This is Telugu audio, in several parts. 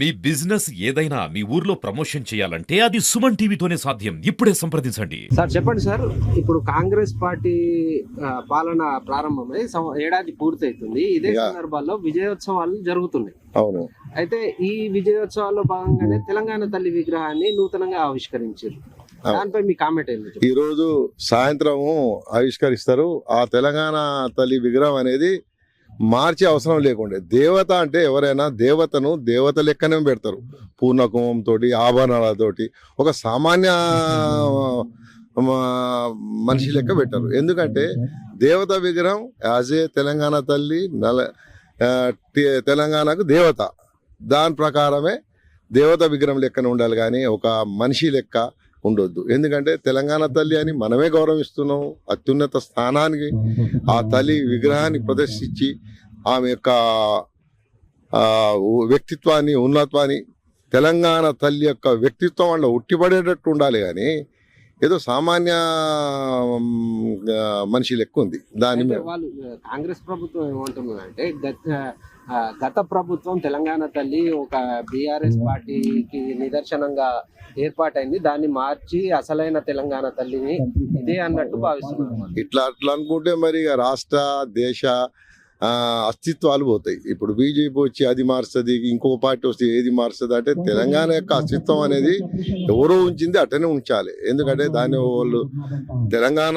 మీ బిజినెస్ ఏదైనా మీ ఊర్లో ప్రమోషన్ చేయాలంటే అది సుమన్ టీవీతోనే సాధ్యం. ఇప్పుడే సంప్రదించండి. సార్ చెప్పండి సార్. ఇప్పుడు కాంగ్రెస్ పార్టీ పాలన ప్రారంభమై ఏడాది పూర్తవుతుంది ఇదే. సందర్భాల్లో విజయోత్సవాలు జరుగుతున్నాయి. అవును. అయితే ఈ విజయోత్సవాల్లో భాగంగానే తెలంగాణ తల్లి విగ్రహాన్ని నూతనంగా ఆవిష్కరించారు. దానిపై మీ కామెంట్ ఏంటి. ఈ రోజు సాయంత్రము ఆవిష్కరిస్తారు. ఆ తెలంగాణ తల్లి విగ్రహం అనేది మార్చే అవసరం లేకుండే. దేవత అంటే ఎవరైనా దేవతను దేవత లెక్కనే పెడతారు. పూర్ణకుంభం ఆభరణాలతోటి ఒక సామాన్య మనిషి లెక్క పెట్టారు. ఎందుకంటే దేవత విగ్రహం యాజ్ ఏ తెలంగాణ తల్లి నల తెలంగాణకు దేవత. దాని ప్రకారమే దేవత విగ్రహం లెక్కన ఉండాలి కానీ ఒక మనిషి లెక్క ఉండొద్దు. ఎందుకంటే తెలంగాణ తల్లి అని మనమే గౌరవిస్తున్నాం. అత్యున్నత స్థానానికి ఆ తల్లి విగ్రహాన్ని ప్రదర్శించి ఆమె యొక్క వ్యక్తిత్వాన్ని ఉన్నత్వాన్ని తెలంగాణ తల్లి యొక్క వ్యక్తిత్వం వల్ల ఉట్టిపడేటట్టు ఉండాలి కానీ ఏదో సామాన్య మనిషి లెక్క ఉంది. దాని వాళ్ళు కాంగ్రెస్ ప్రభుత్వం ఏమంటున్నదంటే గత ఆ, గత ప్రభుత్వం తెలంగాణ తల్లి ఒక బీఆర్ఎస్ పార్టీకి నిదర్శనంగా ఏర్పాటైంది. దాన్ని మార్చి అసలైన తెలంగాణ తల్లిని ఇదే అన్నట్టు భావిస్తున్నారు ఇట్లా అట్లా అనుకుంటే మరి రాష్ట్ర దేశ అస్తిత్వాలు పోతాయి. ఇప్పుడు బీజేపీ వచ్చి అది మారుస్తుంది ఇంకో పార్టీ వస్తే ఏది మారుస్తుంది అంటే తెలంగాణ యొక్క అస్తిత్వం అనేది ఎవరో ఉంచింది అట్టనే ఉంచాలి. ఎందుకంటే దాన్ని వాళ్ళు తెలంగాణ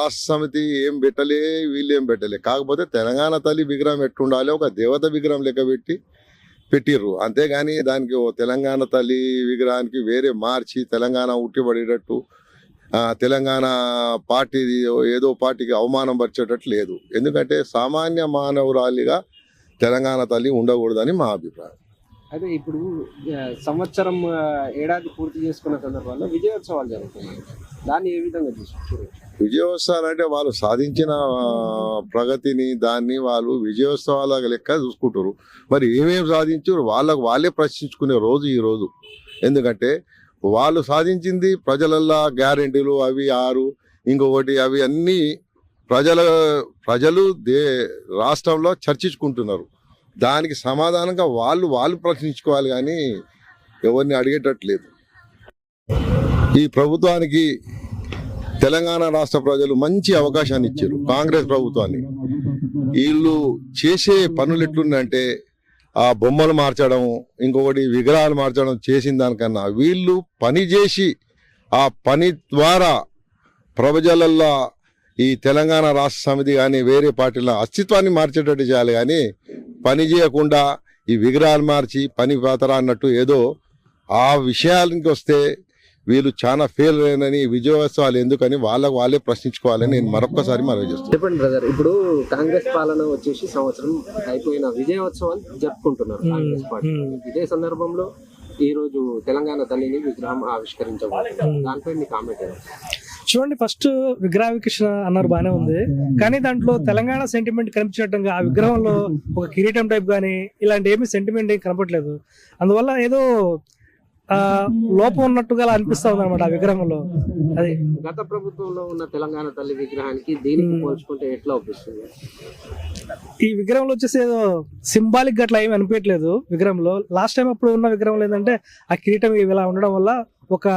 రాష్ట్ర సమితి ఏం పెట్టలే వీళ్ళు ఏం పెట్టలే. కాకపోతే తెలంగాణ తల్లి విగ్రహం ఎట్టుండాలి ఒక దేవత విగ్రహం లెక్క పెట్టి పెట్టిర్రు. అంతేగాని దానికి ఓ తెలంగాణ తల్లి విగ్రహానికి వేరే మార్చి తెలంగాణ ఉట్టిపడేటట్టు తెలంగాణ పార్టీ ఏదో పార్టీకి అవమానం పరిచేటట్టు లేదు. ఎందుకంటే సామాన్య మానవురాలిగా తెలంగాణ తల్లి ఉండకూడదని మా అభిప్రాయం. అయితే ఇప్పుడు సంవత్సరం ఏడాది పూర్తి చేసుకున్న సందర్భంలో విజయోత్సవాలు జరుగుతున్నాయి. దాన్ని ఏ విధంగా చూసుకోవచ్చు విజయోత్సవాలు అంటే వాళ్ళు సాధించిన ప్రగతిని దాన్ని వాళ్ళు విజయోత్సవాల లెక్క చూసుకుంటారు మరి ఏమేమి సాధించారు వాళ్ళకు వాళ్ళే ప్రశ్నించుకునే రోజు ఈ రోజు. ఎందుకంటే వాళ్ళు సాధించింది ప్రజలల్లా గ్యారెంటీలు అవి ఆరు ఇంకొకటి అవి అన్నీ ప్రజల ప్రజలు దే రాష్ట్రంలో చర్చించుకుంటున్నారు. దానికి సమాధానంగా వాళ్ళు వాళ్ళు ప్రశ్నించుకోవాలి కానీ ఎవరిని అడిగేటట్లేదు. ఈ ప్రభుత్వానికి తెలంగాణ రాష్ట్ర ప్రజలు మంచి అవకాశాన్ని ఇచ్చారు కాంగ్రెస్ ప్రభుత్వాన్ని. వీళ్ళు చేసే పనులు ఎట్లుందంటే ఆ బొమ్మలు మార్చడం ఇంకొకటి విగ్రహాలు మార్చడం చేసిన దానికన్నా వీళ్ళు పని చేసి ఆ పని ద్వారా ప్రజలల్లో ఈ తెలంగాణ రాష్ట్ర సమితి కానీ వేరే పార్టీల అస్తిత్వాన్ని మార్చేటట్టు చేయాలి కానీ పని చేయకుండా ఈ విగ్రహాలు మార్చి పని పాతరా అన్నట్టు ఏదో ఆ విషయానికి వస్తే వీళ్ళు చాలా ఫెయిల్ అయినని విజయోత్సవాలు ఎందుకని వాళ్ళకు వాళ్ళే ప్రశ్నించుకోవాలని నేను మరొక్కసారి మనవి చేస్తున్నాను చెప్పండి బ్రదర్ ఇప్పుడు కాంగ్రెస్ పాలన వచ్చేసి సంవత్సరం అయిపోయిన విజయోత్సవాలు జరుపుకుంటున్నారు కాంగ్రెస్ పార్టీ. ఇదే సందర్భంలో ఈ రోజు తెలంగాణ తల్లిని విగ్రహం ఆవిష్కరించబోతున్నారు దానిపై మీ కామెంట్? చూడండి ఫస్ట్ విగ్రహావికృష్ణ అన్నారు బానే ఉంది. కానీ దాంట్లో తెలంగాణ సెంటిమెంట్ కనిపించినట్టుగా ఆ విగ్రహంలో ఒక కిరీటం టైప్ గానీ ఇలాంటి ఏమీ సెంటిమెంట్ ఏం కనపట్లేదు అందువల్ల ఏదో లోపం ఉన్నట్టుగా అనిపిస్తా ఉంది అనమాట ఆ విగ్రహంలో. అది. గత ప్రభుత్వంలో ఉన్న తెలంగాణ తల్లి విగ్రహానికి దీనికి పోల్చుకుంటే ఎట్లా ఒప్పిస్తుంది ఈ విగ్రహంలో వచ్చేసి ఏదో సింబాలిక్ అట్లా ఏమి అనిపించట్లేదు విగ్రహంలో. లాస్ట్ టైం అప్పుడు ఉన్న విగ్రహం ఏంటంటే ఆ కిరీటం ఇలా ఉండడం వల్ల ఒక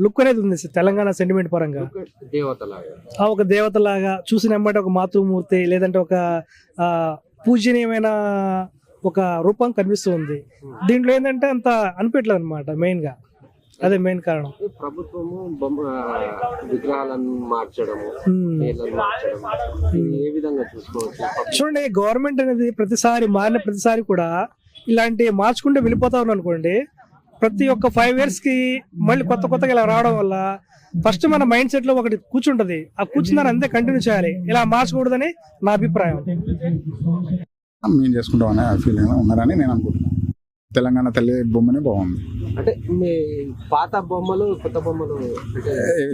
లుక్ అనేది ఉంది తెలంగాణ సెంటిమెంట్ పరంగా. దేవతలాగా. ఆ ఒక దేవతలాగా చూసిన ఒక మాతృమూర్తి లేదంటే ఒక ఆ పూజనీయమైన ఒక రూపం కనిపిస్తూ ఉంది దీంట్లో ఏంటంటే అంత అనిపించలేదు అనమాట మెయిన్గా అదే మెయిన్ కారణం. ప్రభుత్వము విగ్రహాలను మార్చడము మార్చడం ఇది ఏ విధంగా చూసుకోవచ్చు? చూడండి గవర్నమెంట్ అనేది ప్రతిసారి మారిన ప్రతిసారి కూడా ఇలాంటి మార్చుకుంటే వెళ్ళిపోతా ఉన్నాను అనుకోండి ప్రతి ఒక్క ఫైవ్ ఇయర్స్కి మళ్ళీ కొత్త కొత్తగా ఇలా రావడం వల్ల ఫస్ట్ మన మైండ్ సెట్లో ఒకటి కూర్చుంటది. ఆ కూర్చున్నాను అంతే కంటిన్యూ చేయాలి. ఇలా మార్చకూడదని నా అభిప్రాయం. మేము చేసుకుంటామనే ఫీలింగ్ ఉన్నారని నేను అనుకుంటున్నాను తెలంగాణ తల్లి బొమ్మనే బాగుంది. అంటే మీ పాత బొమ్మలు కొత్త బొమ్మలు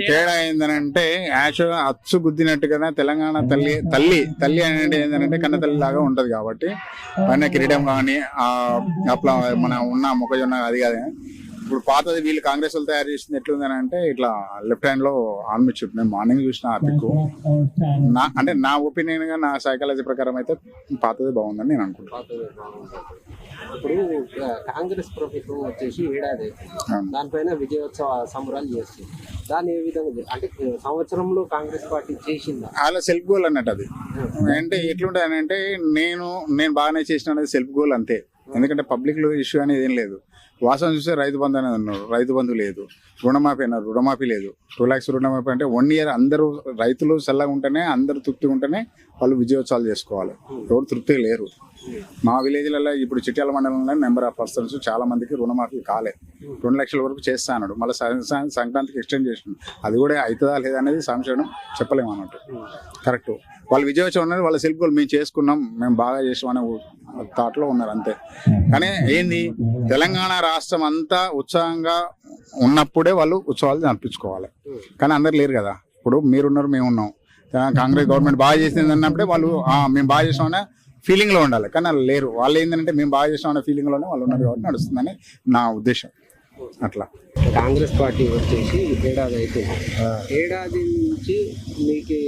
తేడా ఏంటంటే యాష్ అచ్చు గుద్దినట్టుగా తెలంగాణ తల్లి తల్లి తల్లి అనేది ఏంటంటే కన్న తల్లి లాగా ఉంటది కాబట్టి. పైన కిరీటం కానీ ఆ అట్లా మన ఉన్న మొక్కజొన్న అది కాదు. ఇప్పుడు పాతది వీళ్ళు కాంగ్రెస్ వాళ్ళు తయారు చేసింది ఎట్లుందని అంటే ఇట్లా లెఫ్ట్ హ్యాండ్లో ఆర్మీ చుట్టూ నేను మార్నింగ్ చూసిన ఆ పిక్. నా అంటే నా ఒపీనియన్గా నా సైకాలజీ ప్రకారం అయితే పాతది బాగుందని నేను అనుకుంటున్నాను. ఇప్పుడు కాంగ్రెస్ ప్రభుత్వం వచ్చేసి ఏడాది. దానిపైన విజయోత్సవ సంబరాలు చేస్తుంది. దాన్ని ఏ విధంగా అంటే సంవత్సరంలో కాంగ్రెస్ పార్టీ చేసిందా? అలా సెల్ఫ్ గోల్ అన్నట్టు అది. అంటే ఎట్లుంటుంది అంటే నేను నేను బాగానే చేసిన అనేది సెల్ఫ్ గోల్ అంతే. ఎందుకంటే పబ్లిక్లో ఇష్యూ అనేది ఏం లేదు. వాసన చూస్తే రైతు బంధు అనేది అన్నారు. రైతు బంధు లేదు. రుణమాఫీ అన్నారు. రుణమాఫీ లేదు. టూ ల్యాక్స్ రుణమాఫీ అంటే వన్ ఇయర్ అందరూ రైతులు చల్లగా ఉంటేనే అందరూ తృప్తిగా ఉంటేనే వాళ్ళు విజయోత్సవాలు చేసుకోవాలి. ఎవరు తృప్తిగా లేరు. మా విలేజ్లలో ఇప్పుడు చిట్యాల మండలంలో నెంబర్ ఆఫ్ పర్సన్స్ చాలా మందికి రుణమాఫీ కాలే. రెండు లక్షల వరకు చేస్తా అన్నాడు. మళ్ళీ సంక్రాంతికి ఎక్స్టెండ్ చేసినాడు అది కూడా అవుతుందా లేదా అనేది సంశయం చెప్పలేము అన్నట్టు. కరెక్ట్ వాళ్ళు విజయోత్సవం అనేది వాళ్ళ సెల్ఫ్ గోల్ మేము చేసుకున్నాం. మేము బాగా చేసాం అనే థాట్లో ఉన్నారు అంతే. కానీ ఏంది? తెలంగాణ రాష్ట్రం అంతా ఉత్సాహంగా ఉన్నప్పుడే వాళ్ళు ఉత్సవాలు జరిపించుకోవాలి కానీ అందరు లేరు కదా. ఇప్పుడు మీరున్నారు మేము ఉన్నాం కాంగ్రెస్ గవర్నమెంట్ బాగా చేసింది అన్నప్పుడే వాళ్ళు "ఆ, మేము బాగా చేసామనే ఫీలింగ్లో ఉండాలి. కానీ వాళ్ళు లేరు. వాళ్ళు ఏంటంటే మేము బాగా చేసాం అనే ఫీలింగ్లోనే వాళ్ళు ఉన్నారు కాబట్టి నడుస్తుందని నా ఉద్దేశం. అట్లా. కాంగ్రెస్ పార్టీ వచ్చేసి ఏడాది అవుతుంది ఏడాది నుంచి మీకు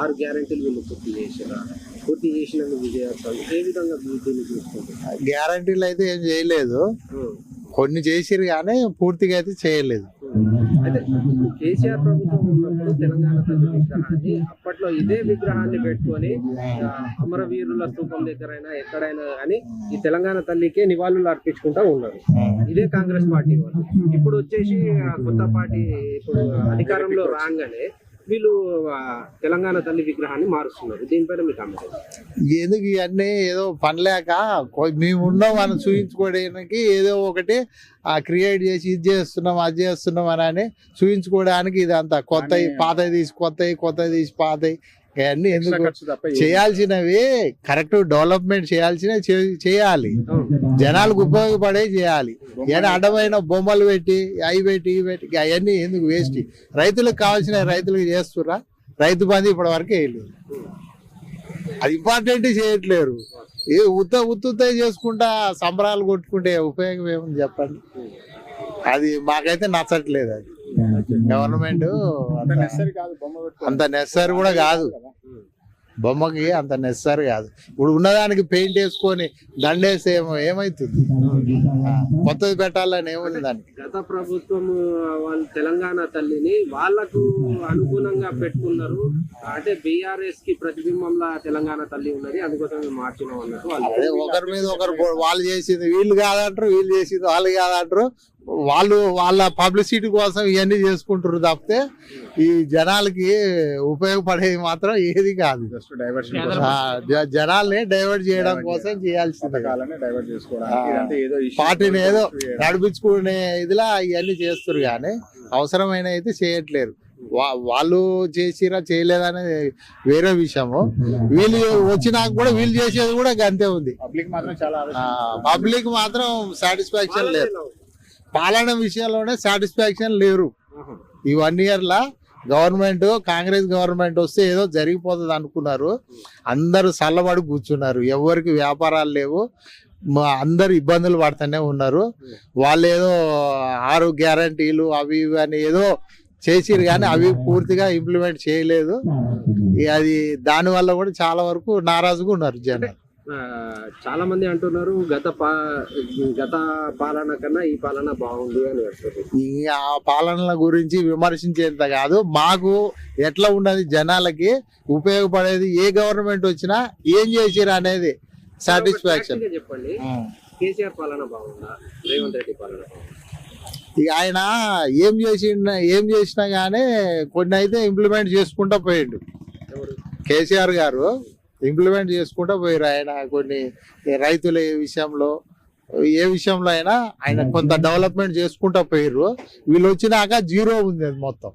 ఆరు గ్యారెంటీలు వీళ్ళు పూర్తి చేసారా పూర్తి చేసిన విజయోత్సవం ఏ విధంగా దీన్ని చూసుకుంటారు? గ్యారంటీలు అయితే ఏం చేయలేదు. కొన్ని చేసిరు కానీ పూర్తిగా అయితే చేయలేదు. అయితే కేసీఆర్ ప్రభుత్వం ఉన్నప్పుడు తెలంగాణ తల్లి విగ్రహాన్ని అప్పట్లో ఇదే విగ్రహాన్ని పెట్టుకొని అమరవీరుల స్థూపం దగ్గరైనా ఎక్కడైనా కానీ ఈ తెలంగాణ తల్లికే నివాళులు అర్పించుకుంటా ఉన్నారు. ఇదే కాంగ్రెస్ పార్టీ వాళ్ళు. ఇప్పుడు వచ్చేసి కొత్త పార్టీ ఇప్పుడు అధికారంలో రాగానే వీళ్ళు తెలంగాణ తల్లి విగ్రహాన్ని మారుస్తున్నారు. దీనిపైన మీకు అమ్మకం ఎందుకు ఇవన్నీ ఏదో పనిలేక కొ- మేము ఉన్నాం మనం చూపించుకోవడానికి ఏదో ఒకటి ఆ క్రియేట్ చేసి ఇది చేస్తున్నాం అది చేస్తున్నాం అని అని చూపించుకోవడానికి ఇదంతా కొత్త పాతవి తీసి కొత్తవి కొత్తవి తీసి పాతవి. ఎక్స్ట్రా ఎందుకు చేయాల్సినవి కరెక్ట్ డెవలప్మెంట్ చేయాల్సినవి చేయాలి. జనాలకు ఉపయోగపడే చేయాలి. ఏదైనా అడ్డమైన బొమ్మలు పెట్టి అవి పెట్టి ఇవి పెట్టి అవన్నీ ఎందుకు వేస్ట్? రైతులకు కావాల్సిన రైతులకు చేస్తురా రైతు బంధు ఇప్పటి వరకు వేయలేదు అది ఇంపార్టెంట్ చేయట్లేరు. ఏ ఉత్త ఉత్తుతే చేసుకుంటా సంబరాలు కొట్టుకుంటే ఉపయోగం ఏముంది చెప్పండి? అది మాకైతే నచ్చట్లేదు అది. గవర్నమెంట్ అంత necessary కాదు బొమ్మ పెట్టుకోవడం. అంత నెసరీ కూడా కాదు. బొమ్మకి అంత నెసరీ కాదు. ఇప్పుడు ఉన్నదానికి పెయింట్ వేసుకొని దండేస్తే ఏమో ఏమైతుంది కొత్తది పెట్టాలని ఏముంది దానికి? గత ప్రభుత్వం వాళ్ళు తెలంగాణ తల్లిని వాళ్ళకు అనుగుణంగా పెట్టుకున్నారు. అంటే బీఆర్ఎస్కి ప్రతిబింబంలా తెలంగాణ తల్లి ఉన్నది. అందుకోసం మార్చినాం అన్నట్టు వాళ్ళు ఒకరి మీద ఒకరు వాళ్ళు చేసింది వీళ్ళు కాదంటారు వీళ్ళు చేసింది వాళ్ళు కాదంటారు. వాళ్ళు వాళ్ళ పబ్లిసిటీ కోసం ఇవన్నీ చేసుకుంటారు తప్పితే ఈ జనాలకి ఉపయోగపడేది మాత్రం ఏది కాదు. జస్ట్ డైవర్షన్ ఆ, జ- జనాల్ని డైవర్ట్ చేయడం కోసం చేయాల్సింది. పార్టీని ఏదో నడిపించుకునే ఇదిలా ఇవన్నీ చేస్తారు కానీ అవసరమైన అయితే చేయట్లేరు. వా- వాళ్ళు చేసిరా చేయలేదనేది వేరే విషయము. వీళ్ళు వచ్చినాక కూడా వీళ్ళు చేసేది కూడా అంతే ఉంది. పబ్లిక్ మాత్రం చాలా ఆలోచన. పబ్లిక్ మాత్రం సాటిస్ఫాక్షన్ లేదు. పాలన విషయంలోనే సాటిస్ఫాక్షన్ లేరు. ఈ వన్ ఇయర్ లా గవర్నమెంట్ కాంగ్రెస్ గవర్నమెంట్ వస్తే ఏదో జరిగిపోతుంది అనుకున్నారు. అందరూ చల్లబడి కూర్చున్నారు. ఎవరికి వ్యాపారాలు లేవు. మా అందరు ఇబ్బందులు పడుతూనే ఉన్నారు. వాళ్ళు ఏదో ఆరు గ్యారంటీలు అవి ఇవి అని ఏదో చేసిరు కానీ అవి పూర్తిగా ఇంప్లిమెంట్ చేయలేదు. అది దాని వల్ల కూడా చాలా వరకు నారాజుగా ఉన్నారు జనాలు. చాలా మంది అంటున్నారు గత పా గత పాలన కన్నా ఈ పాలన బాగుంది అని ఈ ఆ పాలనల గురించి విమర్శించేంత కాదు మాకు ఎట్లా ఉన్నది జనాలకి ఉపయోగపడేది ఏ గవర్నమెంట్ వచ్చినా ఏం చేసిరు అనేది సాటిస్ఫాక్షన్. చెప్పండి. కేసీఆర్ పాలన బాగుందా? రేవంత్ రెడ్డి పాలన ఇక ఆయన ఏం చేసిన ఏం చేసినా గానీ కొన్ని అయితే ఇంప్లిమెంట్ చేసుకుంటా పోయిండు. కేసీఆర్ గారు. ఇంప్లిమెంట్ చేసుకుంటా పోయారు ఆయన కొన్ని రైతుల విషయంలో. ఏ విషయంలో అయినా ఆయన కొంత డెవలప్మెంట్ చేసుకుంటా పోయారు వీళ్ళు వచ్చినాక జీరో ఉంది అది మొత్తం.